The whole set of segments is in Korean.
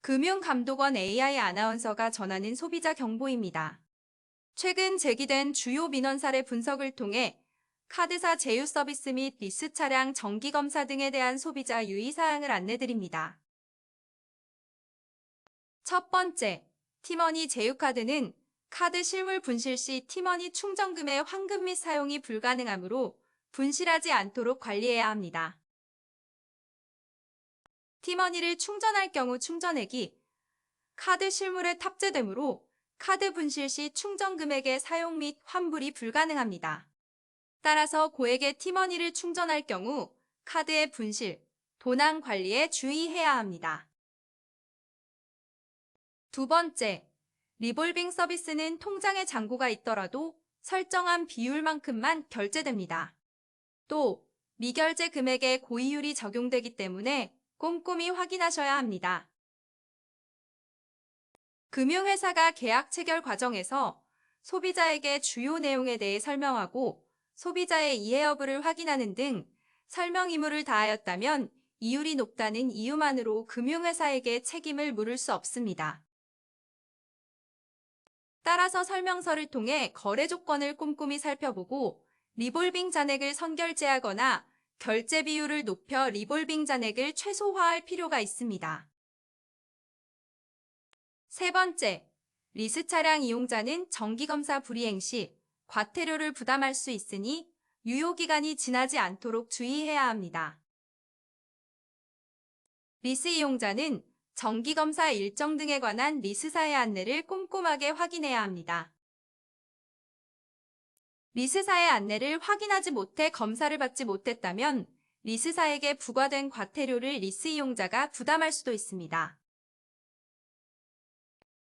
금융감독원 AI 아나운서가 전하는 소비자 경보입니다. 최근 제기된 주요 민원 사례 분석을 통해 카드사 제휴 서비스 및 리스 차량 정기 검사 등에 대한 소비자 유의 사항을 안내드립니다. 첫 번째, 티머니 제휴카드는 카드 실물 분실 시 티머니 충전금의 환급 및 사용이 불가능하므로 분실하지 않도록 관리해야 합니다. 티머니를 충전할 경우 충전액이 카드 실물에 탑재되므로 카드 분실 시 충전 금액의 사용 및 환불이 불가능합니다. 따라서 고액의 티머니를 충전할 경우 카드의 분실, 도난 관리에 주의해야 합니다. 두 번째, 리볼빙 서비스는 통장에 잔고가 있더라도 설정한 비율만큼만 결제됩니다. 또 미결제 금액에 고이율이 적용되기 때문에 꼼꼼히 확인하셔야 합니다. 금융회사가 계약 체결 과정에서 소비자에게 주요 내용에 대해 설명하고 소비자의 이해 여부를 확인하는 등 설명 의무를 다하였다면 이율이 높다는 이유만으로 금융회사에게 책임을 물을 수 없습니다. 따라서 설명서를 통해 거래 조건을 꼼꼼히 살펴보고 리볼빙 잔액을 선결제하거나 결제 비율을 높여 리볼빙 잔액을 최소화할 필요가 있습니다. 세 번째, 리스 차량 이용자는 정기검사 불이행 시 과태료를 부담할 수 있으니 유효기간이 지나지 않도록 주의해야 합니다. 리스 이용자는 정기검사 일정 등에 관한 리스사의 안내를 꼼꼼하게 확인해야 합니다. 리스사의 안내를 확인하지 못해 검사를 받지 못했다면 리스사에게 부과된 과태료를 리스 이용자가 부담할 수도 있습니다.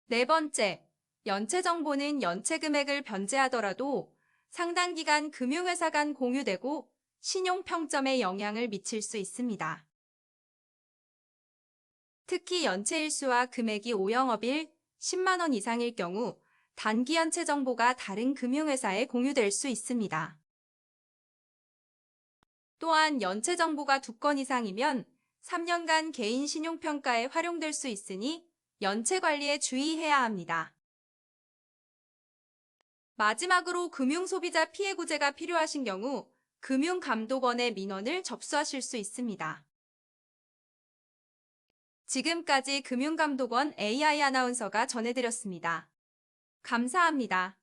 네 번째, 연체 정보는 연체 금액을 변제하더라도 상당 기간 금융회사 간 공유되고 신용평점에 영향을 미칠 수 있습니다. 특히 연체 일수와 금액이 5영업일 10만원 이상일 경우 단기 연체 정보가 다른 금융회사에 공유될 수 있습니다. 또한 연체 정보가 두 건 이상이면 3년간 개인 신용평가에 활용될 수 있으니 연체 관리에 주의해야 합니다. 마지막으로 금융소비자 피해 구제가 필요하신 경우 금융감독원의 민원을 접수하실 수 있습니다. 지금까지 금융감독원 AI 아나운서가 전해드렸습니다. 감사합니다.